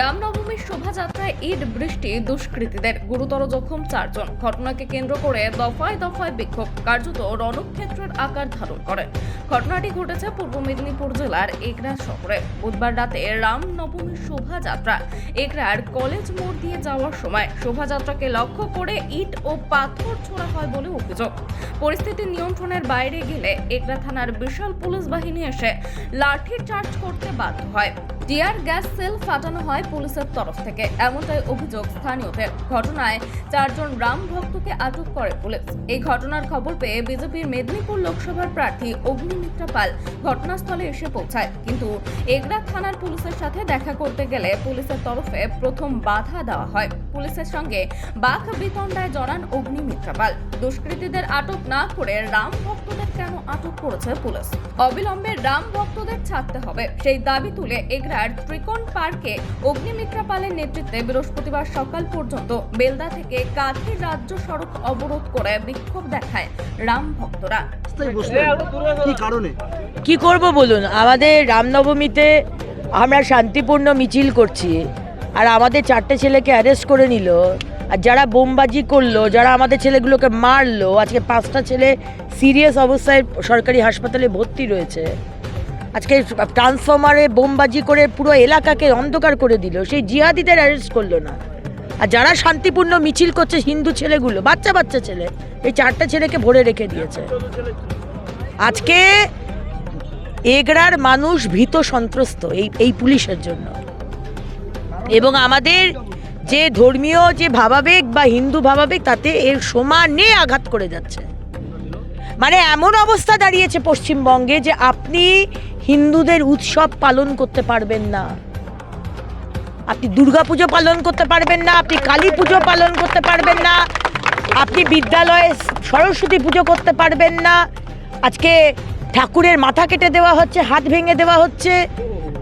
रामनवमी রামনবমীর শোভাযাত্রায় ইট বৃষ্টি দুষ্কৃতীদের। গুরুতর জখম চারজন। ঘটনাকে কেন্দ্র করে দফায় দফায় বিক্ষোভ। কার্যত রণক্ষেত্রের আকার ধারণ করে। ঘটনাটি ঘটেছে পূর্ব মেদিনীপুর জেলার এগরা শহরে। বুধবার রাতে রামনবমীর শোভাযাত্রা। এগরার কলেজ মোড় দিয়ে যাওয়ার সময় শোভাযাত্রাকে লক্ষ্য করে ইট ও পাথর ছোড়া হয় বলে অভিযোগ। পরিস্থিতি নিয়ন্ত্রণের বাইরে গেলে এগরা থানার বিশাল পুলিশ বাহিনী এসে লাঠি চার্জ করতে বাধ্য হয়। টিয়ার গ্যাস সেল ফাটানো হয় পুলিশের তরফ থেকে এমনটাই অভিযোগ স্থানীয়দের। ঘটনায় চারজন রাম ভক্তকে আটক করে পুলিশ। এই ঘটনার খবর পেয়ে বিজেপির মেদিনীপুর লোকসভার প্রার্থী অগ্নিমিত্রা পাল ঘটনাস্থলে এসে পৌঁছায়। কিন্তু এগরা থানার পুলিশের সাথে দেখা করতে গেলে পুলিশের তরফে প্রথম বাধা দেওয়া হয়। পুলিশের সঙ্গে বাঘ বিতণ্ডায় জড়ান অগ্নিমিত্রা পাল। দুষ্কৃতীদের আটক না করে রাম ভক্তদের কেন আটক করেছে পুলিশ? অবিলম্বে রাম ভক্তদের ছাড়তে হবে। সেই দাবি তুলে এগরার ত্রিকোণ পার্কে অগ্নিমিত্রা পালের নেতৃত্বে বৃহস্পতিবার সকাল পর্যন্ত বেলদা থেকে কাঁথি রাজ্য সড়ক অবরোধ করে বিক্ষোভ দেখায় রাম ভক্তরা। কি কারণে? কি করব বলুন? আমাদের রামনবমীতে আমরা শান্তিপূর্ণ মিছিল করছি। আর আমাদের চারটে ছেলেকে অ্যারেস্ট করে নিল। আর যারা বোমবাজি করল, যারা আমাদের ছেলেগুলোকে মারলো, আজকে পাঁচটা ছেলে সিরিয়াস অবস্থায় সরকারি হাসপাতালে ভর্তি রয়েছে। আজকে ট্রান্সফর্মারে বোমবাজি করে পুরো এলাকাকে অন্ধকার করে দিল, সেই জিহাদিদের অ্যারেস্ট করল না। আর যারা শান্তিপূর্ণ মিছিল করছে হিন্দু ছেলেগুলো, বাচ্চা বাচ্চা ছেলে, এই চারটা ছেলেকে ভরে রেখে দিয়েছে। আজকে এগরার মানুষ ভীত সন্ত্রস্ত এই এই পুলিশের জন্য। এবং আমাদের যে ধর্মীয় যে ভাবাবেগ বা হিন্দু ভাবাবেগ, তাতে এর সমানে আঘাত করে যাচ্ছে। মানে এমন অবস্থা দাঁড়িয়েছে পশ্চিমবঙ্গে যে আপনি হিন্দুদের উৎসব পালন করতে পারবেন না। আপনি দুর্গাপুজো পালন করতে পারবেন না, আপনি কালী পুজো পালন করতে পারবেন না, আপনি বিদ্যালয়ে সরস্বতী পুজো করতে পারবেন না। আজকে ঠাকুরের মাথা কেটে দেওয়া হচ্ছে, হাত ভেঙে দেওয়া হচ্ছে।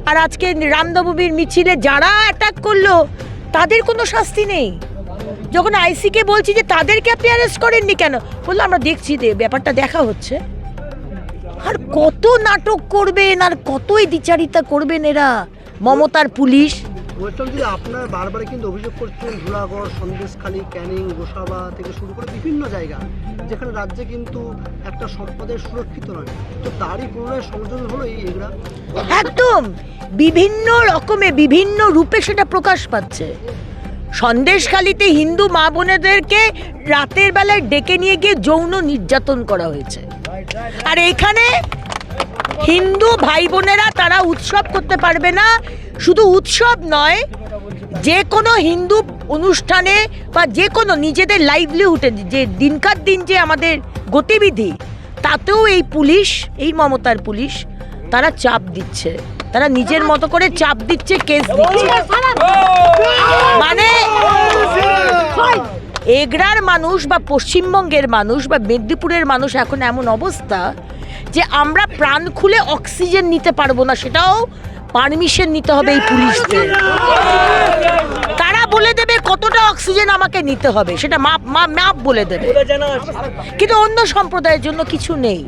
আর আজকে রামনবমীর মিছিলে যারা অ্যাটাক করল তাদের কোনো শাস্তি নেই। যখন আইসিকে বলছি যে তাদেরকে আপনি অ্যারেস্ট করেননি কেন? বলল আমরা দেখছি দে ব্যাপারটা দেখা হচ্ছে। আর কত নাটক করবেন আর কতই দ্বিচারিতা করবেন এরা? মমতার পুলিশ। আপনার বারবার কিন্তু অভিযোগ করছেন ধুলাগড় সন্দেশখালী ক্যানিং গোসাবা থেকে শুরু করে বিভিন্ন জায়গা যেখানে রাজ্যে কিন্তু একটা সম্পদের সুরক্ষিত নয়। তো তারই পুনরায় সংযোজন হলো এই এগুলা একদম। বিভিন্ন রকমে, বিভিন্ন রূপে সেটা প্রকাশ পাচ্ছে। সন্দেশখালিতে হিন্দু মা বোনেদেরকে রাতের বেলায় ডেকে নিয়ে গিয়ে যৌন নির্যাতন করা হয়েছে। আর এখানে হিন্দু ভাই বোনেরা তারা উৎসব করতে পারবে না। শুধু উৎসব নয়, যে কোনো হিন্দু অনুষ্ঠানে বা যে কোনো নিজেদের লাইভলিহুডে যে দিনকার দিন যে আমাদের গতিবিধি, তাতেও এই পুলিশ, এই মমতার পুলিশ, তারা চাপ দিচ্ছে। তারা নিজের মতো করে চাপ দিচ্ছে কেস দিচ্ছে। মানে এগরার মানুষ বা পশ্চিমবঙ্গের মানুষ বা মেদিনীপুরের মানুষ এখন এমন অবস্থা যে আমরা প্রাণ খুলে অক্সিজেন নিতে পারব না, সেটাও পারমিশন নিতে হবে এই পুলিশদের। বলে দেবে কতটা অক্সিজেন আমাকে নিতে হবে সেটা মাপ মাপ বলে দেবে। কিন্তু অন্য সম্প্রদায়ের জন্য কিছু নেই।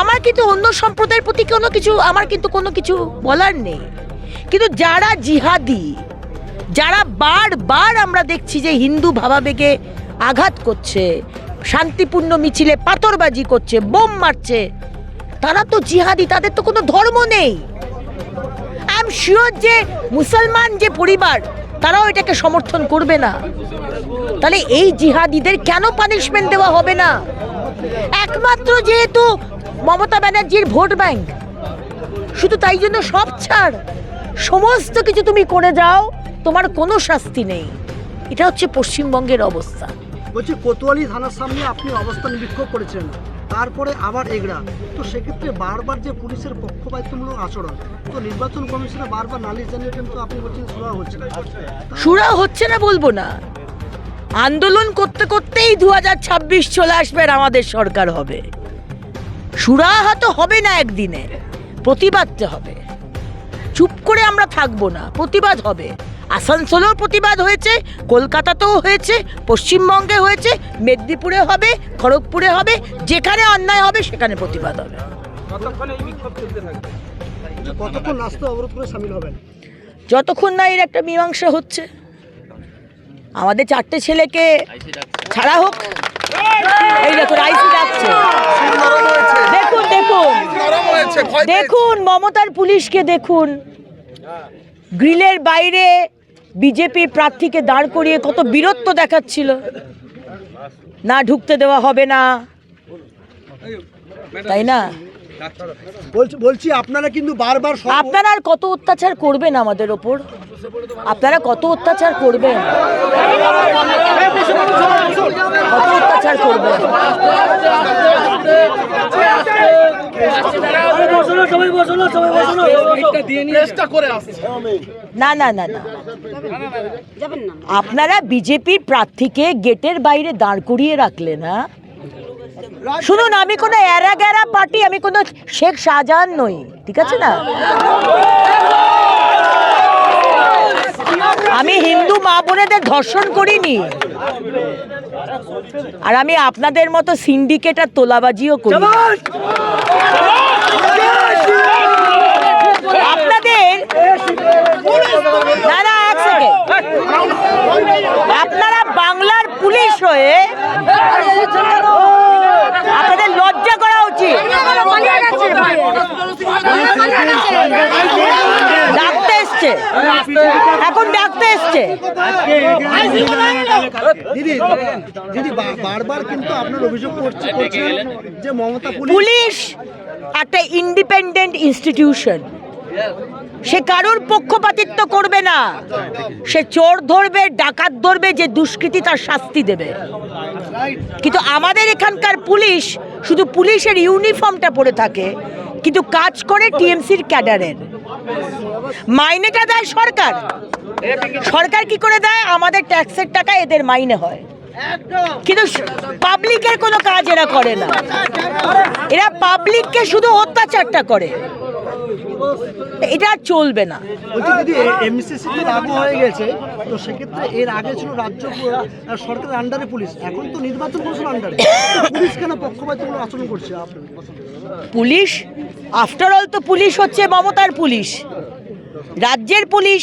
আমার কিন্তু অন্য সম্প্রদায়ের প্রতি কোনো কিছু আমার কিন্তু কোনো কিছু বলার নেই। কিন্তু যারা জিহাদি যারা বারবার আমরা দেখছি যে হিন্দু ভাবাবেগে আঘাত করছে শান্তিপূর্ণ মিছিলে পাথরবাজি করছে বোম মারছে তারা তো জিহাদি তাদের তো কোনো ধর্ম নেই। আই এম শিওর যে মুসলমান যে পরিবার তারাও এটাকে সমর্থন করবে না। তাহলে এই জিহাদিদের কেন পানিশমেন্ট দেওয়া হবে না? একমাত্র যেহেতু মমতা ব্যানার্জির ভোট ব্যাংক। শুধু তাই জন্য সব ছাড়। সমস্ত কিছু তুমি করে যাও, তোমার কোনো শাস্তি নেই। এটা হচ্ছে পশ্চিমবঙ্গের অবস্থা। বলছি কোতোয়ালি থানার সামনে আপনি অবস্থান বিক্ষোভ করেছেন। তারপরে আবার এগরা তো সেক্ষেত্রে বারবার যে পুলিশের পক্ষপাতিত্বমূলক আচরণ, তো নির্বাচন কমিশনে বারবার নালিশ জানিয়েছেন তো আপনি বলছেন শোনা হচ্ছে না। সুরা হচ্ছে না বলব না। আন্দোলন করতে করতেই দু হাজার ছাব্বিশ চলে আসবে আমাদের সরকার হবে। সুরাহা তো হবে না একদিনে প্রতিবাদতে হবে। চুপ করে আমরা থাকব না, প্রতিবাদ হবে। আসানসোলেও প্রতিবাদ হয়েছে কলকাতাতেও হয়েছে পশ্চিমবঙ্গে হয়েছে মেদিনীপুরে হবে খড়গপুরে হবে যেখানে অন্যায় হবে সেখানে প্রতিবাদ হবে। যতক্ষণ না এর একটা মীমাংসা হচ্ছে। আমাদের চারটে ছেলেকে ছাড়া হোক। এই দেখুন আইসি ডাকছে দেখুন দেখুন। দেখুন মমতার পুলিশকে দেখুন। গ্রিলের বাইরে বিজেপি প্রার্থীকে দাঁড় করিয়ে কত বীরত্ব দেখাচ্ছিল। না ঢুকতে দেওয়া হবে না। তাই না? বলছি বলছি আপনারা কিন্তু বারবার আপনারা আর কত অত্যাচার করবেন আমাদের ওপর? আপনারা কত অত্যাচার করবেন? অত্যাচার করবেন না না না। আপনারা বিজেপির প্রার্থীকে গেটের বাইরে দাঁড় করিয়ে রাখলেন না শুনুন, আমি কোনো এরা গেরা পার্টি, আমি কোনো শেখ শাহজাহান নই, ঠিক আছে না? হিন্দু মা বোনেদের ধর্ষণ করিনি। আর আমি আপনাদের মতো সিন্ডিকেট আর তোলাবাজিও করি না। আপনাদের না না এক সেকেন্ড আপনারা বাংলার পুলিশ হয়ে আপনাদের লজ্জা করা উচিত ডাকতে এসছে। এখন ডাকতে এসছে। দিদি দিদি বারবার কিন্তু আপনার অভিযোগ করছে যে মমতা পুলিশ পুলিশ একটা ইন্ডিপেন্ডেন্ট ইনস্টিটিউশন সে কারোর পক্ষপাতিত্ব করবে না। সে চোর ধরবে ডাকাত ধরবে যে দুষ্কৃতি তার শাস্তি দেবে। কিন্তু আমাদের এখানকার পুলিশ শুধু পুলিশের ইউনিফর্মটা পরে থাকে কিন্তু কাজ করে টিএমসির ক্যাডারের। মাইনেটা দেয় সরকার। সরকার কি করে দেয়? আমাদের ট্যাক্সের টাকা এদের মাইনে হয়। কিন্তু পাবলিকের কোনো কাজ এরা করে না। এরা পাবলিককে শুধু অত্যাচারটা করে। এটা চলবে না। বলছি দিদি এমসিসি তো লাগু হয়ে গেছে তো সেক্ষেত্রে এর আগে ছিল রাজ্য সরকারের আন্ডারে পুলিশ। এখন তো নির্বাচন কমিশন আন্ডারে পুলিশ কেন পক্ষপাতিমূলক আচরণ করছে? পুলিশ আফটার অল তো পুলিশ হচ্ছে মমতার পুলিশ। রাজ্যের পুলিশ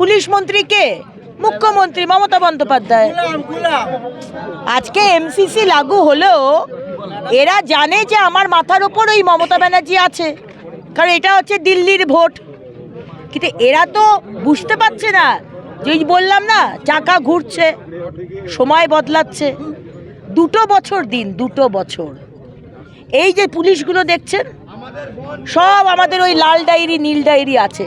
পুলিশ মন্ত্রী কে? মুখ্যমন্ত্রী মমতা বন্দ্যোপাধ্যায়। আজকে এমসিসি লাগু হলেও এরা জানে যে আমার মাথার ওপর ওই মমতা ব্যানার্জি আছে। কারণ এটা হচ্ছে দিল্লির ভোট। কিন্তু এরা তো বুঝতে পারছে না। যে বললাম না, চাকা ঘুরছে, সময় বদলাচ্ছে। দুটো বছর দিন, দুটো বছর। এই যে পুলিশগুলো দেখছেন, সব আমাদের ওই লাল ডায়েরি, নীল ডায়েরি আছে।